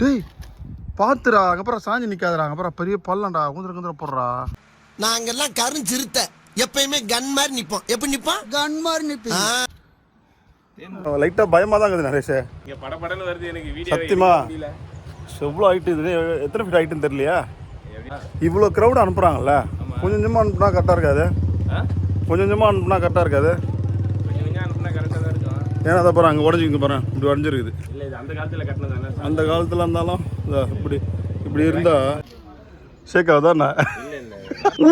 டேய் பாத்துடா அங்க அப்புறம் சாஞ்சி நிக்காதடா அங்க அப்புறம் பெரிய பள்ளம்டா குந்திர குந்திர போடுறா. நாங்கெல்லாம் கருஞ்சிருத்த எப்பயுமே கன் மாதிரி நிப்போம். எப்படி நிப்போம்? கன் மாதிரி நிப்பி லைட்டா பயமா தான் இருக்குது நரேஷ். இங்க படபடன்னு வருது எனக்கு வீடியோ சத்தியமா? எவ்வளோ ஹைட்டு இது? எத்தனை ஃபீட் ஹைட்டுன்னு தெரியலையா? இவ்வளோ க்ரௌட் அனுப்புகிறாங்கல்ல கொஞ்சம் கொஞ்சமாக அனுப்புனா கரெக்டாக இருக்காது? கொஞ்சம் கொஞ்சமாக அனுப்புனா கரெக்டாக இருக்காது கொஞ்சம் கொஞ்சம் அனுப்புனா கரெக்டாக தான் இருக்கும் ஏன்னா அதை பாரு அங்கே உடஞ்சி இங்கே பாரு இப்படி உடஞ்சிருக்குது. அந்த காலத்துல கட்டினது தானே? அந்த காலத்தில் இருந்தாலும் இப்படி இப்படி இருந்தால் ஷேக் ஆகுதா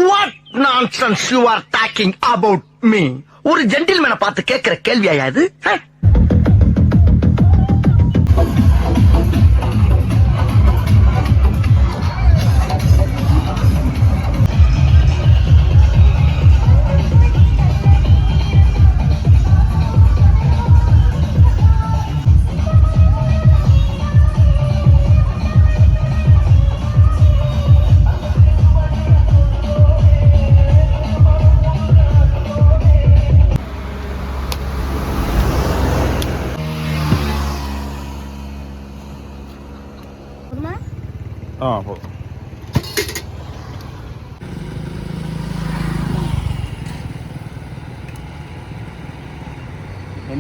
What nonsense you are talking about me? ஒரு ஜென்டில்மேனை பார்த்து கேட்கிற கேள்வியா இது?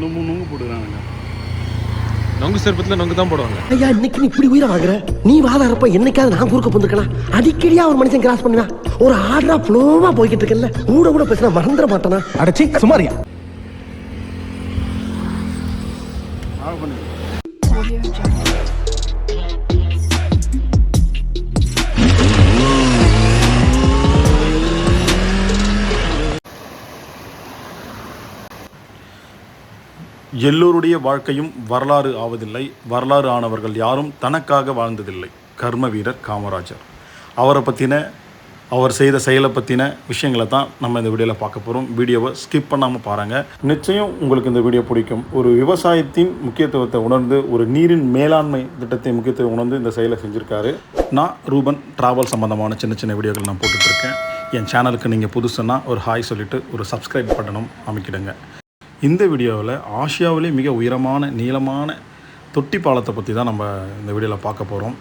மூணு நுங்கு போட்டுக்கிறாங்க நொங்கு சிற்பத்தில் நொங்கு தான் போடுவாங்க. ஐயா இன்னைக்கு நீ இப்படி உயிரை வாங்குற நீ வாதாரப்ப என்னைக்காவது நான் குறுக்க போந்துருக்கலாம் அடிக்கடியா ஒரு மனுஷன் கிராஸ் பண்ணுவேன் ஒரு ஆர்டரா ஃப்ளோவா போய்கிட்டு இருக்கல கூட கூட பேசினா மறந்துட மாட்டானா? அடச்சி சுமாரியா ஆஃப் பண்ணி. எல்லோருடைய வாழ்க்கையும் வரலாறு ஆவதில்லை. வரலாறு ஆனவர்கள் யாரும் தனக்காக வாழ்ந்ததில்லை. கர்ம வீரர் காமராஜர். அவரை பற்றின அவர் செய்த செயலை பற்றின விஷயங்களை தான் நம்ம இந்த வீடியோவில் பார்க்க போகிறோம் வீடியோவை ஸ்கிப் பண்ணாமல் பாருங்கள் நிச்சயம் உங்களுக்கு இந்த வீடியோ பிடிக்கும். ஒரு விவசாயத்தின் முக்கியத்துவத்தை உணர்ந்து ஒரு நீரின் மேலாண்மை திட்டத்தை முக்கியத்துவம் உணர்ந்து இந்த செயலை செஞ்சுருக்காரு. நான் ரூபன். டிராவல் சம்மந்தமான சின்ன சின்ன வீடியோக்கள் நான் போட்டுட்ருக்கேன் என் சேனலுக்கு நீங்கள் புதுசுன்னா ஒரு ஹாய் சொல்லிவிட்டு ஒரு சப்ஸ்கிரைப் பட்டனும் அமைக்கிடுங்க. இந்த வீடியோவில் ஆசியாவிலே மிக உயரமான நீளமான தொட்டி பாலத்தை பற்றி தான் நம்ம இந்த வீடியோவில் பார்க்க போகிறோம்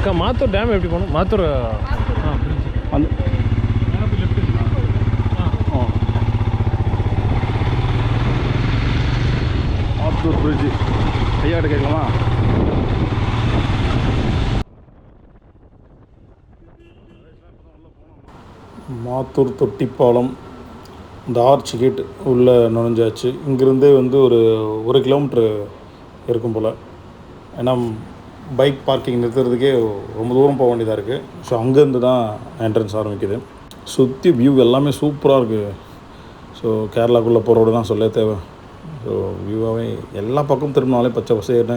அக்கா மாத்தூர் டேம் எப்படி போகணும்? மாத்தூர் அந்த ஆத்தூர் பிரிட்ஜு ஐயாட்ட கேட்கலாமா? மாத்தூர் தொட்டிப்பாலம் இந்த ஆர்ச் கேட் உள்ளே நுழைஞ்சாச்சு. இங்கிருந்தே வந்து ஒரு ஒரு கிலோமீட்ரு இருக்கும் போல். ஏன்னா பைக் பார்க்கிங் நிறுத்துறதுக்கே ரொம்ப தூரம் போக வேண்டியதாக இருக்குது ஸோ அங்கேருந்து தான் என்ட்ரன்ஸ் ஆரம்பிக்குது. சுற்றி வியூ எல்லாமே சூப்பராக இருக்குது ஸோ கேரளாக்குள்ளே போகிறோட தான் சொல்ல தேவை. ஸோ வியூவாகவே எல்லா பக்கமும் திரும்பினாலே பச்சை பசேர்னு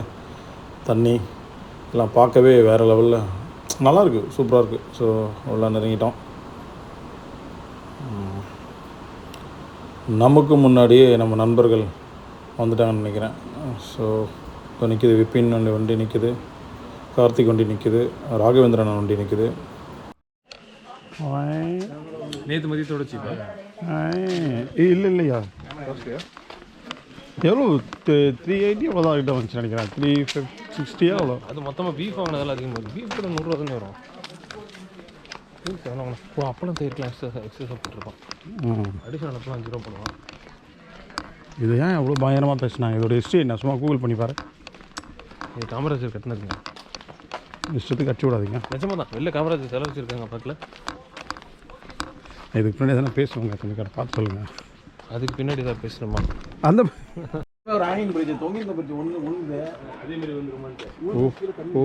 தண்ணி எல்லாம் பார்க்கவே வேறு லெவலில் நல்லாயிருக்கு சூப்பராக இருக்குது ஸோ உள்ள நெருங்கிட்டோம். நமக்கு முன்னாடியே நம்ம நண்பர்கள் வந்துட்டாங்கன்னு நினைக்கிறேன். ஸோ இப்போ நிற்கிது விப்பின் வண்டி வண்டி நிற்கிது கார்த்திக் வண்டி நிற்கிது ராகவேந்திரன் வண்டி நிற்கிது நேற்று மதியத்தோட சீப்பா இல்லை இல்லையா? எவ்வளோ த்ரீ எயிட்டி எவ்வளோ தான் கிட்ட வந்துச்சு நினைக்கிறேன். த்ரீ ஃபிஃப்ட் சிக்ஸ்டியா அவ்வளோ அது மொத்தமாக பீஃப் வாங்கினதால அதிகமாக இருக்குது பீஃப் கூட நூறுரூவா தானே வரும். பீஃப் எவ்வளோ வாங்கினா? ஓ அப்பளம் தயிர்க்கலாம் எக்ஸ்ட்ரா எக்ஸ்ட்ரா போட்டிருப்பான் அடிஷனல் அப்பளம் அஞ்சு ரூபா போடுவான். இது ஏன் எவ்வளோ பயங்கரமாக பேசுனாங்க? இதோட ஹிஸ்ட்ரி என்ன? சும்மா கூகுள் பண்ணி பாரு. இது காமராஜர் கட்டினதுங்க. இஷ்டத்துக்கு அடிச்சு விடாதீங்க. நிஜமாக தான் வெளில காமராஜர் செலவு வச்சுருக்காங்க பக்கத்தில் இதுக்கு பின்னாடி எதனா பேசுவாங்க கொஞ்சம் கடை பார்த்து சொல்லுங்கள் அதுக்கு பின்னாடி தான் பேசணுமா? அந்த ஒரு ஹேங்கிங் பிரிட்ஜ் தொங்கியிருந்த பிரிட்ஜ் ஒன்று ஒன்று அதே மாதிரி வந்துருமான்ட்டு ஓ ஓ.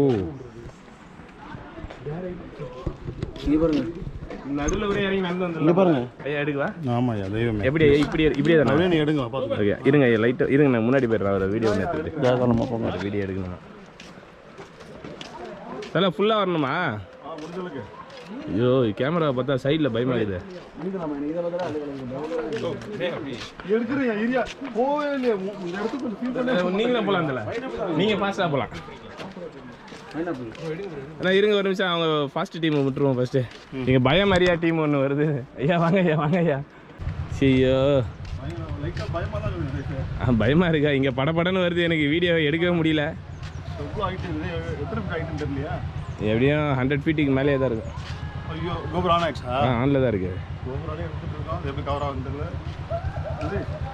தானே? இருங்க லைட்டாக இருங்க நான் முன்னாடி போயிடுறேன் அவரை வீடியோ வீடியோ எடுக்கணும். நல்லா ஃபுல்லாக வரணுமா? ஐயோ கேமரா பார்த்தா சைடில் பயமாகுது நீங்களும் போகலாம் இதில் நீங்கள் ஃபாஸ்ட்டாக போகலாம் அண்ணா இருங்க ஒரு நிமிஷம். அவங்க ஃபாஸ்ட் டீம் விட்டுருவோம் ஃபஸ்ட்டு நீங்கள் பயம் மாதிரியா டீம் ஒன்று வருது. ஐயா வாங்க ஐயா வாங்க ஐயா. லைட்டாக பயமாக இருக்கா? இங்கே படபடன்னு வருது. எனக்கு வீடியோ எடுக்கவே முடியல. எவ்வளோ ஹைட்டு இருக்குது. எத்தனை ஃபீட் தெரியலையா? எப்படியும் ஹண்ட்ரட் ஃபீட்டுக்கு மேலேயே தான் இருக்கும் ஐயோ கோபுரம் ஆன் ஆயிடுச்சா? ஆ ஆனில் தான் இருக்குது கோபுராலே எடுத்துட்டு இருக்கோம். எப்படி கவர் ஆகுது தெரியல.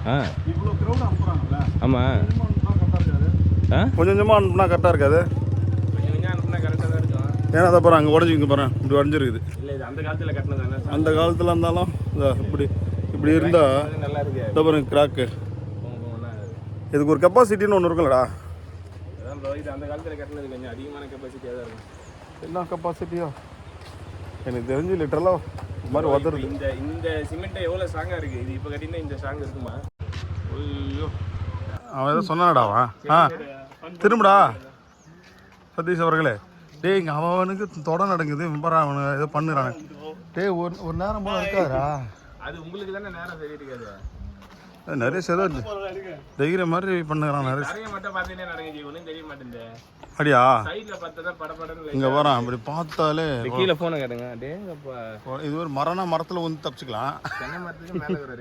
ஆ. இவ்வளோ க்ரௌட் அனுப்புகிறாங்கல்ல ஆமாம் கரெக்டாக இருக்காது? ஆ? கொஞ்சம் கொஞ்சமாக அனுப்புனா கரெக்டாக இருக்காது? ஏன்னா அதை பாரு அங்கே உடஞ்சி இங்கே பாரு. இப்படி உடஞ்சிருக்குது. இல்லை இது அந்த காலத்தில் கட்டினது தானே அந்த காலத்தில் இருந்தாலும் இதா இப்படி இப்படி இருந்தால் நல்லா இருக்கு. இதை பாருங்க கிராக்கு இதுக்கு ஒரு கெப்பாசிட்டின்னு ஒன்று இருக்குல்லடா. Bro, இது அந்த காலத்தில் கட்டினது கொஞ்சம் அதிகமான கெப்பாசிட்டியாக தான் இருக்கும் என்ன கெப்பாசிட்டியோ எனக்கு தெரிஞ்சு லிட்டரலாக இந்த மாதிரி உதருது இந்த இந்த சிமெண்ட் எவ்வளோ ஸ்ட்ராங்காக இருக்குது இது இப்போ கட்டினா இந்த ஸ்ட்ராங் இருக்குமா ஐயோ அவன் ஏதோ சொன்னானடா அவன் ஆ திரும்புடா சதீஷ் அவர்களே டேய் இங்கே அவனுக்கு தொட நடக்குது பாரு அவனு ஏதோ பண்ணுறானு டேய் ஒரு ஒரு நேரம் போல இருக்காதா அது உங்களுக்கு தானே நேரம் தெரியுது நிறைய சேதம் தைரியம் மாதிரி பண்ணுறான் மாட்டேங்குது. அப்படியா? இங்கே வரான். இப்படி பார்த்தாலே கீழே ஃபோனை கேட்டுங்க. டேங்கப்பா இது ஒரு மரண மரத்தில் வந்து தப்பிச்சுக்கலாம். தென்னை மரத்துக்கு மேலே ஒரு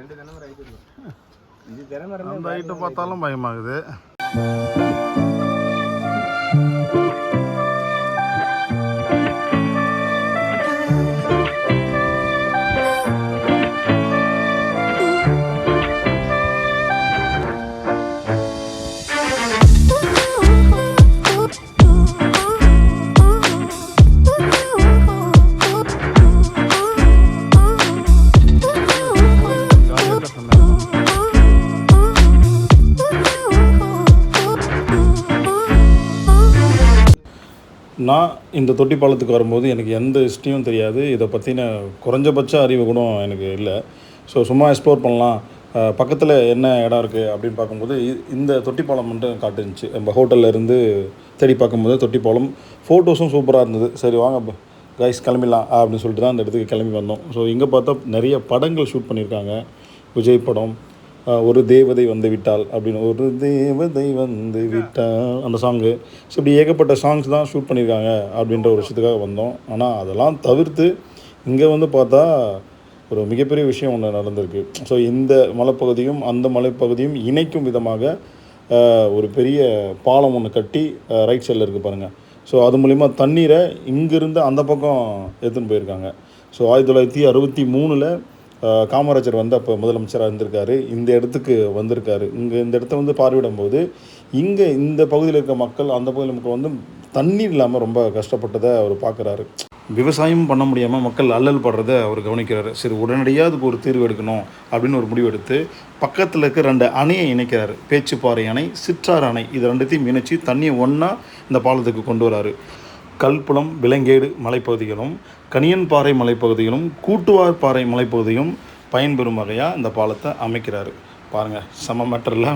நான் இந்த தொட்டி பாலத்துக்கு வரும்போது எனக்கு எந்த ஹிஸ்ட்ரியும் தெரியாது. இதை பற்றின குறைஞ்சபட்ச அறிவு கூட எனக்கு இல்லை. ஸோ சும்மா எக்ஸ்ப்ளோர் பண்ணலாம். பக்கத்தில் என்ன இடம் இருக்குது அப்படின்னு பார்க்கும்போது இந்த தொட்டிப்பாலம் மட்டும் காட்டுச்சு நம்ம ஹோட்டலில் இருந்து தேடி பார்க்கும்போது தொட்டிப்பாலம் ஃபோட்டோஸும் சூப்பராக இருந்தது. சரி வாங்க கைஸ் கிளம்பிடலாம் அப்படின்னு சொல்லிட்டு தான் அந்த இடத்துக்கு கிளம்பி வந்தோம். ஸோ இங்கே பார்த்தா நிறைய படங்கள் ஷூட் பண்ணியிருக்காங்க. விஜய் படம் ஒரு தேவதை வந்து விட்டால் அப்படின்னு. ஒரு தேவதை வந்து விட்டால் அந்த சாங்கு ஸோ இப்படி ஏகப்பட்ட சாங்ஸ் தான் ஷூட் பண்ணியிருக்காங்க அப்படின்ற ஒரு விஷயத்துக்காக வந்தோம். ஆனால் அதெல்லாம் தவிர்த்து இங்கே வந்து பார்த்தா ஒரு மிகப்பெரிய விஷயம் ஒன்று நடந்திருக்கு. ஸோ இந்த மலைப்பகுதியும் அந்த மலைப்பகுதியும் இணைக்கும் விதமாக ஒரு பெரிய பாலம் ஒன்று கட்டி ரைட் சைடில் இருக்குது பாருங்கள் ஸோ அது மூலிமா தண்ணீரை இங்கேருந்து அந்த பக்கம் எடுத்துன்னு போயிருக்காங்க. ஸோ ஆயிரத்தி தொள்ளாயிரத்தி அறுபத்தி மூணில் காமராஜர் வந்து அப்போ முதலமைச்சராக இருந்திருக்காரு. இந்த இடத்துக்கு வந்திருக்காரு. இங்கே இந்த இடத்த வந்து பார்வையிடும்போது இங்கே இந்த பகுதியில் இருக்க மக்கள் அந்த பகுதியில் மக்கள் வந்து தண்ணீர் இல்லாமல் ரொம்ப கஷ்டப்பட்டதை அவர் பார்க்குறாரு. விவசாயம் பண்ண முடியாமல் மக்கள் அல்லல் படுறதை அவர் கவனிக்கிறாரு. சரி உடனடியாக அதுக்கு ஒரு தீர்வு எடுக்கணும் அப்படின்னு ஒரு முடிவு எடுத்து பக்கத்தில் இருக்க ரெண்டு அணையை இணைக்கிறாரு. பேச்சுப்பாறை அணை சிற்றாறு அணை. இது ரெண்டுத்தையும் இணைச்சி தண்ணியை ஒன்றா இந்த பாலத்துக்கு கொண்டு வராரு. கல்புலம் விலங்கேடு மலைப்பகுதிகளும் கனியன்பாறை மலைப்பகுதிகளும் கூட்டுவார் பாறை மலைப்பகுதியும் பயன்பெறும் வகையாக இந்த பாலத்தை அமைக்கிறாரு. பாருங்கள் சம மேட்டரில்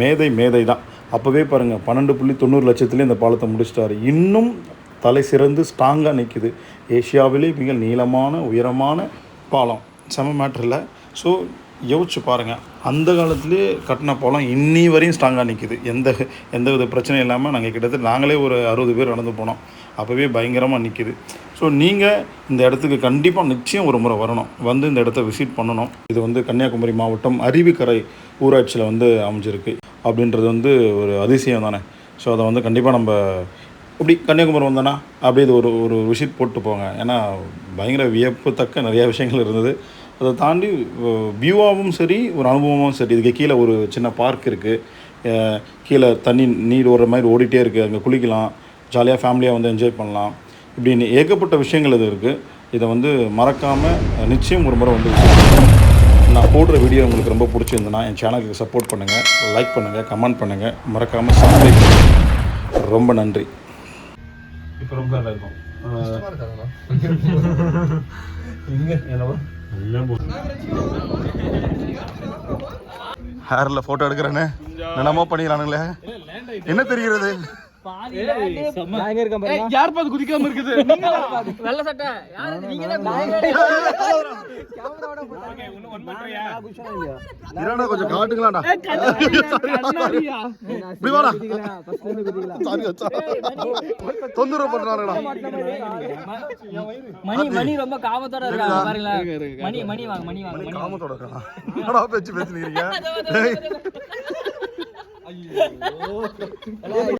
மேதை மேதை தான் அப்போவே பாருங்கள் பன்னெண்டு புள்ளி தொண்ணூறு லட்சத்துலேயே இந்த பாலத்தை முடிச்சிட்டாரு. இன்னும் தலை சிறந்து ஸ்ட்ராங்காக நிற்கிது ஏஷியாவிலே மிக நீளமான உயரமான பாலம். செம மேட்டரில் ஸோ யோசிச்சு பாருங்கள் அந்த காலத்துலேயே கட்டின போலம் இன்னி வரையும் ஸ்ட்ராங்காக நிற்கிது எந்த எந்த வித பிரச்சனையும் இல்லாமல் நாங்கள் கிட்டத்தட்ட நாங்களே ஒரு அறுபது பேர் நடந்து போனோம். அப்போவே பயங்கரமாக நிற்கிது ஸோ நீங்கள் இந்த இடத்துக்கு கண்டிப்பாக நிச்சயம் ஒரு முறை வரணும். வந்து இந்த இடத்த விசிட் பண்ணணும். இது வந்து கன்னியாகுமரி மாவட்டம் அருவிக்கரை ஊராட்சியில் வந்து அமைஞ்சிருக்கு. அப்படின்றது வந்து ஒரு அதிசயம் தானே. ஸோ அதை வந்து கண்டிப்பாக நம்ம இப்படி கன்னியாகுமரி வந்தோன்னா அப்படியே இது ஒரு ஒரு விசிட் போட்டு போங்க. ஏன்னா பயங்கர வியப்புத்தக்க நிறைய விஷயங்கள் இருந்தது. அதை தாண்டி வியூவாகவும் சரி ஒரு அனுபவமும் சரி. இதுக்கு கீழே ஒரு சின்ன பார்க் இருக்குது கீழே தண்ணி நீர் ஓடுற மாதிரி ஓடிட்டே இருக்குது அங்கே குளிக்கலாம். ஜாலியாக ஃபேமிலியாக வந்து என்ஜாய் பண்ணலாம். இப்படின்னு ஏகப்பட்ட விஷயங்கள் இது இருக்குது இதை வந்து மறக்காமல் நிச்சயம் ஒரு முறை வந்து நான் போடுற வீடியோ உங்களுக்கு ரொம்ப பிடிச்சிருந்ததுன்னா என் சேனலுக்கு சப்போர்ட் பண்ணுங்கள் லைக் பண்ணுங்கள் கமெண்ட் பண்ணுங்கள் மறக்காமல் சப்ஸ்கிரைப் பண்ணுங்கள் ரொம்ப நன்றி. இப்போ ரொம்ப நல்லா இருக்கும். இங்க என்னவா? ஹேரில் ஃபோட்டோ எடுக்கிறேன்னு என்னமோ பண்ணிக்கிறானுங்களே என்ன தெரிகிறது? யார் குதிக்காம இருக்குது? வெள்ள சட்டை. யாரு நீங்க தான் இறானா கொஞ்சம் காட்டுங்களாடா. இப்படி வாடா சாரி தொந்தரவு பண்றானுடா மணி மணி ரொம்ப காமத்தோட இருக்காங்க பாருங்களேன். மணி மணி வாங்க மணி வாங்க மணி காமத்தோட இருக்கான் என்னடா பேச்சு பேசுனீங்க?